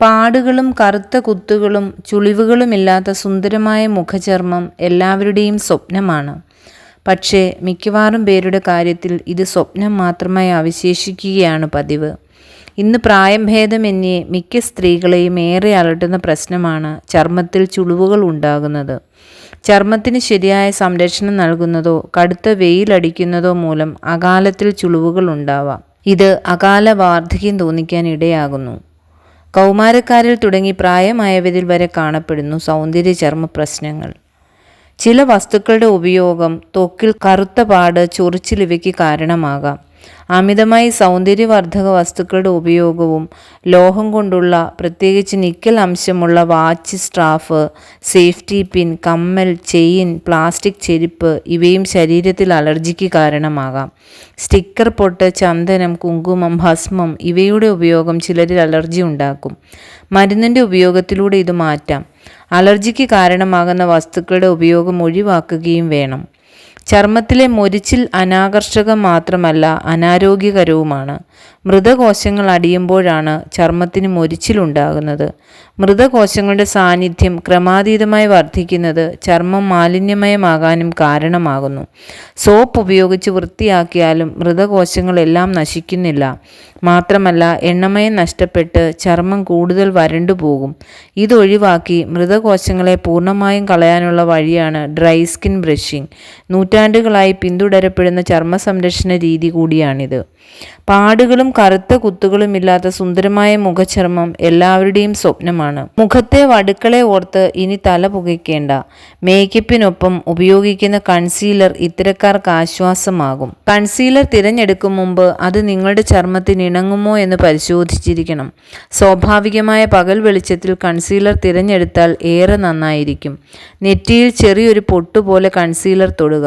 പാടുകളും കറുത്ത കുത്തുകളും ചുളിവുകളുമില്ലാത്ത സുന്ദരമായ മുഖചർമ്മം എല്ലാവരുടെയും സ്വപ്നമാണ്. പക്ഷേ മിക്കവാറും പേരുടെ കാര്യത്തിൽ ഇത് സ്വപ്നം മാത്രമായി അവശേഷിക്കുകയാണ് പതിവ്. ഇന്ന് പ്രായം ഭേദമന്യേ മിക്ക സ്ത്രീകളെയും ഏറെ അലട്ടുന്ന പ്രശ്നമാണ് ചർമ്മത്തിൽ ചുളിവുകൾ ഉണ്ടാകുന്നത്. ചർമ്മത്തിന് ശരിയായ സംരക്ഷണം നൽകുന്നതോ കടുത്ത വെയിലടിക്കുന്നതോ മൂലം അകാലത്തിൽ ചുളിവുകൾ ഉണ്ടാവാം. ഇത് അകാല വാർദ്ധക്യം തോന്നിക്കാൻ ഇടയാകുന്നു. കൗമാരക്കാരിൽ തുടങ്ങി പ്രായമായവരിൽ വരെ കാണപ്പെടുന്നു സൗന്ദര്യ ചർമ്മ പ്രശ്നങ്ങൾ. ചില വസ്തുക്കളുടെ ഉപയോഗം തൊക്കിൽ കറുത്ത പാട് ചൊറിച്ചിലിവയ്ക്ക് കാരണമാകാം. അമിതമായി സൗന്ദര്യവർദ്ധക വസ്തുക്കളുടെ ഉപയോഗവും ലോഹം കൊണ്ടുള്ള പ്രത്യേകിച്ച് നിക്കൽ അംശമുള്ള വാച്ച് സ്ട്രാഫ് സേഫ്റ്റി പിൻ കമ്മൽ ചെയിൻ പ്ലാസ്റ്റിക് ചെരുപ്പ് ഇവയും ശരീരത്തിൽ അലർജിക്ക് കാരണമാകാം. സ്റ്റിക്കർ പൊട്ട് ചന്ദനം കുങ്കുമം ഭസ്മം ഇവയുടെ ഉപയോഗം ചിലരിൽ അലർജി ഉണ്ടാക്കും. മരുന്നിന്റെ ഉപയോഗത്തിലൂടെ ഇത് മാറ്റാം. അലർജിക്ക് കാരണമാകുന്ന വസ്തുക്കളുടെ ഉപയോഗം ഒഴിവാക്കുകയും വേണം. ചർമ്മത്തിലെ മൊരിച്ചിൽ അനാകർഷകം മാത്രമല്ല അനാരോഗ്യകരവുമാണ്. മൃതകോശങ്ങൾ അടിയുമ്പോഴാണ് ചർമ്മത്തിന് മൊരിച്ചിലുണ്ടാകുന്നത് മൃതകോശങ്ങളുടെ സാന്നിധ്യം ക്രമാതീതമായി വർദ്ധിക്കുന്നത് ചർമ്മം മാലിന്യമയമാകാനും കാരണമാകുന്നു. സോപ്പ് ഉപയോഗിച്ച് വൃത്തിയാക്കിയാലും മൃതകോശങ്ങളെല്ലാം നശിക്കുന്നില്ല. മാത്രമല്ല എണ്ണമയം നഷ്ടപ്പെട്ട് ചർമ്മം കൂടുതൽ വരണ്ടു പോകും. ഇതൊഴിവാക്കി മൃതകോശങ്ങളെ പൂർണമായും കളയാനുള്ള വഴിയാണ് ഡ്രൈ സ്കിൻ ബ്രഷിംഗ്. നൂറ്റാണ്ടുകളായി പിന്തുടരപ്പെടുന്ന ചർമ്മ സംരക്ഷണ രീതി കൂടിയാണിത്. പാടുകളും കറുത്ത കുത്തുകളും ഇല്ലാത്ത സുന്ദരമായ മുഖചർമ്മം എല്ലാവരുടെയും സ്വപ്നമാണ്. മുഖത്തെ വടുക്കളെ ഓർത്ത് ഇനി തല പുകയ്ക്കേണ്ട. മേക്കപ്പിനൊപ്പം ഉപയോഗിക്കുന്ന കൺസീലർ ഇത്തരക്കാർക്ക് ആശ്വാസമാകും. കൺസീലർ തിരഞ്ഞെടുക്കും മുമ്പ് അത് നിങ്ങളുടെ ചർമ്മത്തിന് ഇണങ്ങുമോ എന്ന് പരിശോധിച്ചിരിക്കണം. സ്വാഭാവികമായ പകൽ വെളിച്ചത്തിൽ കൺസീലർ തിരഞ്ഞെടുത്താൽ ഏറെ നന്നായിരിക്കും. നെറ്റിയിൽ ചെറിയൊരു പൊട്ടുപോലെ കൺസീലർ തൊടുക.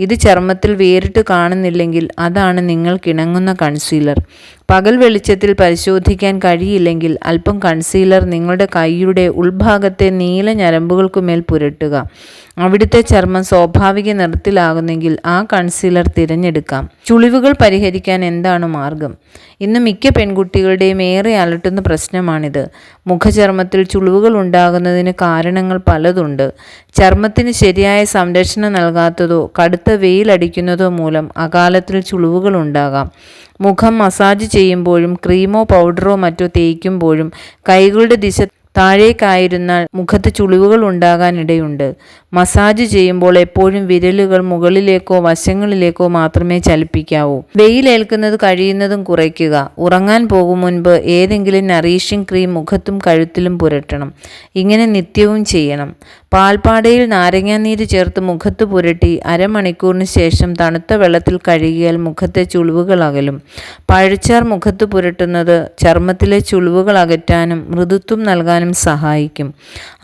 ഇത് ചർമ്മത്തിൽ വേറിട്ട് കാണുന്നില്ലെങ്കിൽ അതാണ് നിങ്ങൾ കിണങ്ങുന്ന കൺസീലർ പകൽ വെളിച്ചത്തിൽ പരിശോധിക്കാൻ കഴിയില്ലെങ്കിൽ അല്പം കൺസീലർ നിങ്ങളുടെ കൈയുടെ ഉൾഭാഗത്തെ നീല ഞരമ്പുകൾക്കുമേൽ പുരട്ടുക. അവിടുത്തെ ചർമ്മം സ്വാഭാവിക നിറത്തിലാകുന്നെങ്കിൽ ആ കൺസീലർ തിരഞ്ഞെടുക്കാം. ചുളിവുകൾ പരിഹരിക്കാൻ എന്താണ് മാർഗം? ഇന്ന് മിക്ക പെൺകുട്ടികളുടെയും ഏറെ അലട്ടുന്ന പ്രശ്നമാണിത്. മുഖചർമ്മത്തിൽ ചുളിവുകൾ ഉണ്ടാകുന്നതിന് കാരണങ്ങൾ പലതുണ്ട്. ചർമ്മത്തിന് ശരിയായ സംരക്ഷണം നൽകാത്തതോ കടുത്ത വെയിലടിക്കുന്നതോ മൂലം അകാലത്തിൽ ചുളിവുകൾ ഉണ്ടാകാം മുഖം മസാജ് ചെയ്യുമ്പോഴും ക്രീമോ പൗഡറോ മറ്റോ തേയ്ക്കുമ്പോഴും കൈകളുടെ ദിശ താഴേക്കായിരുന്നാൽ മുഖത്ത് ചുളിവുകൾ ഉണ്ടാകാനിടയുണ്ട്. മസാജ് ചെയ്യുമ്പോൾ എപ്പോഴും വിരലുകൾ മുകളിലേക്കോ വശങ്ങളിലേക്കോ മാത്രമേ ചലിപ്പിക്കാവൂ. വെയിലേൽക്കുന്നത് കഴിയുന്നതും കുറയ്ക്കുക. ഉറങ്ങാൻ പോകും മുൻപ് ഏതെങ്കിലും നറീഷിംഗ് ക്രീം മുഖത്തും കഴുത്തിലും പുരട്ടണം. ഇങ്ങനെ നിത്യവും ചെയ്യണം. പാൽപ്പാടയിൽ നാരങ്ങാനീര് ചേർത്ത് മുഖത്ത് പുരട്ടി അരമണിക്കൂറിന് ശേഷം തണുത്ത വെള്ളത്തിൽ കഴുകിയാൽ മുഖത്തെ ചുളിവുകൾ അകലും. പഴച്ചാർ മുഖത്ത് പുരട്ടുന്നത് ചർമ്മത്തിലെ ചുളിവുകൾ അകറ്റാനും മൃദുത്വം നൽകാനും സഹായിക്കും.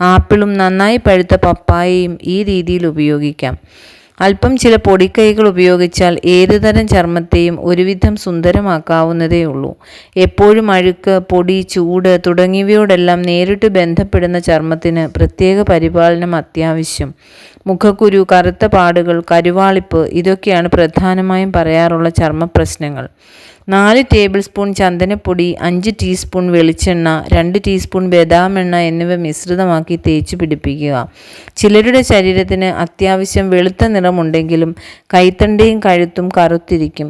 ആപ്പിളും നന്നായി പഴുത്ത പപ്പായയും ഈ രീതിയിൽ ഉപയോഗിക്കാം. അല്പം ചില പൊടിക്കൈകൾ ഉപയോഗിച്ചാൽ ഏതുതരം ചർമ്മത്തെയും ഒരുവിധം സുന്ദരമാക്കാവുന്നതേ ഉള്ളൂ. എപ്പോഴും അഴുക്ക് പൊടി ചൂട് തുടങ്ങിയവയോടെല്ലാം നേരിട്ട് ബന്ധപ്പെടുന്ന ചർമ്മത്തിന് പ്രത്യേക പരിപാലനം അത്യാവശ്യം. മുഖക്കുരു കറുത്ത പാടുകൾ കരുവാളിപ്പ് ഇതൊക്കെയാണ് പ്രധാനമായും പറയാറുള്ള ചർമ്മ പ്രശ്നങ്ങൾ നാല് ടേബിൾ സ്പൂൺ ചന്ദനപ്പൊടി അഞ്ച് ടീസ്പൂൺ വെളിച്ചെണ്ണ രണ്ട് ടീസ്പൂൺ എണ്ണ എന്നിവ മിശ്രിതമാക്കി തേച്ച് പിടിപ്പിക്കുക. ചിലരുടെ ശരീരത്തിന് അത്യാവശ്യം വെളുത്ത നിറമുണ്ടെങ്കിലും കൈത്തണ്ടയും കഴുത്തും കറുത്തിരിക്കും.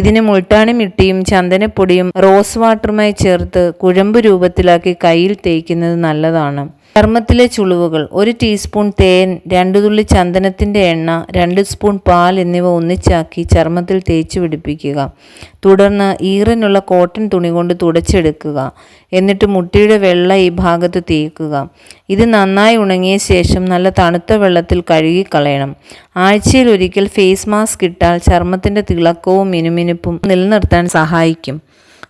ഇതിന് മുൾട്ടാണി മിട്ടിയും ചന്ദനപ്പൊടിയും റോസ് വാട്ടറുമായി ചേർത്ത് കുഴമ്പ് രൂപത്തിലാക്കി കയ്യിൽ തേക്കുന്നത് നല്ലതാണ്. ചർമ്മത്തിലെ ചുളിവുകൾ ഒരു ടീസ്പൂൺ തേൻ രണ്ട് തുള്ളി ചന്ദനത്തിന്റെ എണ്ണ രണ്ട് സ്പൂൺ പാൽ എന്നിവ ഒന്നിച്ചാക്കി ചർമ്മത്തിൽ തേച്ച് പിടിപ്പിക്കുക. തുടർന്ന് ഈറനുള്ള കോട്ടൺ തുണി കൊണ്ട് തുടച്ചെടുക്കുക. എന്നിട്ട് മുട്ടിയുടെ വെള്ള ഈ ഭാഗത്ത് തേക്കുക. ഇത് നന്നായി ഉണങ്ങിയ ശേഷം നല്ല തണുത്ത വെള്ളത്തിൽ കഴുകിക്കളയണം. ആഴ്ചയിൽ ഒരിക്കൽ ഫേസ് മാസ്ക് ഇട്ടാൽ ചർമ്മത്തിന്റെ തിളക്കവും മിനുമിനുപ്പും നിലനിർത്താൻ സഹായിക്കും.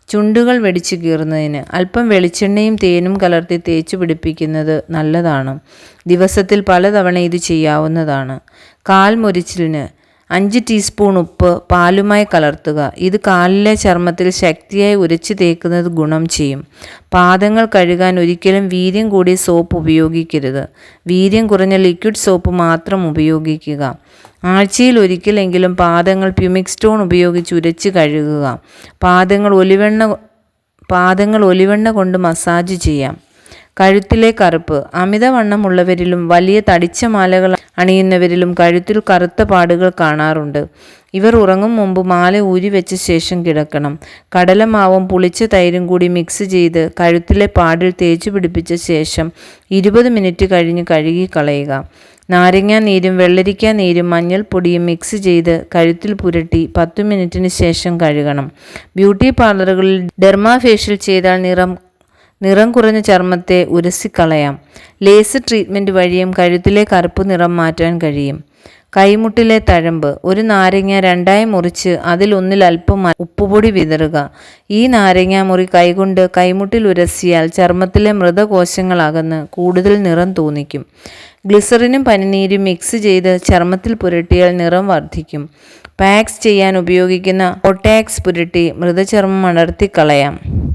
ചുണ്ടുകൾ വെടിച്ചു കീറുന്നതിന് അല്പം വെളിച്ചെണ്ണയും തേനും കലർത്തി തേച്ചു പിടിപ്പിക്കുന്നത് നല്ലതാണ്. ദിവസത്തിൽ പലതവണ ഇത് ചെയ്യാവുന്നതാണ്. കാൽ മുരിച്ചിലിന് അഞ്ച് ടീസ്പൂൺ ഉപ്പ് പാലുമായി കലർത്തുക. ഇത് കാലിലെ ചർമ്മത്തിൽ ശക്തിയായി ഉരച്ചു തേക്കുന്നത് ഗുണം ചെയ്യും. പാദങ്ങൾ കഴുകാൻ ഒരിക്കലും വീര്യം കൂടിയ സോപ്പ് ഉപയോഗിക്കരുത്. വീര്യം കുറഞ്ഞ ലിക്വിഡ് സോപ്പ് മാത്രം ഉപയോഗിക്കുക. ആഴ്ചയിൽ ഒരിക്കലെങ്കിലും പാദങ്ങൾ പ്യുമിക് സ്റ്റോൺ ഉപയോഗിച്ച് ഉരച്ച് കഴുകുക. പാദങ്ങൾ ഒലിവെണ്ണ പാദങ്ങൾ ഒലിവെണ്ണ കൊണ്ട് മസാജ് ചെയ്യാം. കഴുത്തിലെ കറുപ്പ്. അമിതവണ്ണമുള്ളവരിലും വലിയ തടിച്ച മാലകൾ അണിയുന്നവരിലും കഴുത്തിൽ കറുത്ത പാടുകൾ കാണാറുണ്ട്. ഇവർ ഉറങ്ങും മുമ്പ് മാല ഊരി വെച്ച ശേഷം കിടക്കണം. കടലമാവും പുളിച്ച തൈരും കൂടി മിക്സ് ചെയ്ത് കഴുത്തിലെ പാടിൽ തേച്ചു പിടിപ്പിച്ച ശേഷം ഇരുപത് മിനിറ്റ് കഴിഞ്ഞ് കഴുകി കളയുക നാരങ്ങ നീരും വെള്ളരിക്ക നീരും മഞ്ഞൾപ്പൊടിയും മിക്സ് ചെയ്ത് കഴുത്തിൽ പുരട്ടി പത്തു മിനിറ്റിന് ശേഷം കഴുകണം. ബ്യൂട്ടി പാർലറുകളിൽ ഡെർമാ ഫേഷ്യൽ ചെയ്താൽ നിറം നിറം കുറഞ്ഞ ചർമ്മത്തെ ഉരസിക്കളയാം. ലേസർ ട്രീറ്റ്മെന്റ് വഴിയും കഴുത്തിലെ കറുപ്പ് നിറം മാറ്റാൻ കഴിയും. കൈമുട്ടിലെ തഴമ്പ്. ഒരു നാരങ്ങ രണ്ടായി മുറിച്ച് അതിലൊന്നിൽ അല്പം ഉപ്പുപൊടി വിതറുക. ഈ നാരങ്ങ മുറി കൈകൊണ്ട് കൈമുട്ടിൽ ഉരസിയാൽ ചർമ്മത്തിലെ മൃതകോശങ്ങളകന്ന് കൂടുതൽ നിറം തോന്നിക്കും. ഗ്ലിസറിനും പനിനീരും മിക്സ് ചെയ്ത് ചർമ്മത്തിൽ പുരട്ടിയാൽ നിറം വർദ്ധിക്കും. പാക്സ് ചെയ്യാൻ ഉപയോഗിക്കുന്ന ഒട്ടാക്സ് പുരട്ടി മൃതചർമ്മം അടർത്തിക്കളയാം.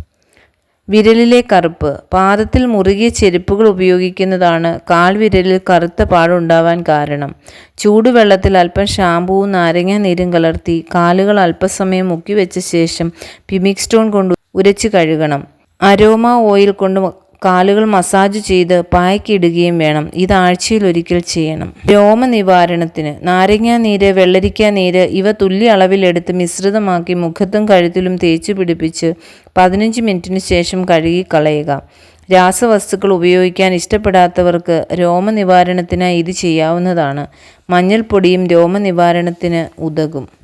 വിരലിലെ കറുപ്പ്. പാദത്തിൽ മുറുകിയ ചെരുപ്പുകൾ ഉപയോഗിക്കുന്നതാണ് കാൽ വിരലിൽ കറുത്ത പാടുണ്ടാവാൻ കാരണം. ചൂടുവെള്ളത്തിൽ അല്പം ഷാമ്പുവും നാരങ്ങ നീരും കലർത്തി കാലുകൾ അല്പസമയം മുക്കി വെച്ച ശേഷം പിമിക് സ്റ്റോൺ കൊണ്ട് ഉരച്ചു കഴുകണം. അരോമ ഓയിൽ കൊണ്ട് കാലുകൾ മസാജ് ചെയ്ത് പായ്ക്കിടുകയും വേണം. ഇത് ആഴ്ചയിൽ ഒരിക്കൽ ചെയ്യണം. രോമ നിവാരണത്തിന് നാരങ്ങാ നീര് വെള്ളരിക്ക നീര് ഇവ തുല്യ അളവിലെടുത്ത് മിശ്രിതമാക്കി മുഖത്തും കഴുത്തിലും തേച്ചു പിടിപ്പിച്ച് പതിനഞ്ച് മിനിറ്റിന് ശേഷം കഴുകി കളയുക രാസവസ്തുക്കൾ ഉപയോഗിക്കാൻ ഇഷ്ടപ്പെടാത്തവർക്ക് രോമനിവാരണത്തിനായി ഇത് ചെയ്യാവുന്നതാണ്. മഞ്ഞൾപ്പൊടിയും രോമനിവാരണത്തിന് ഉതകും.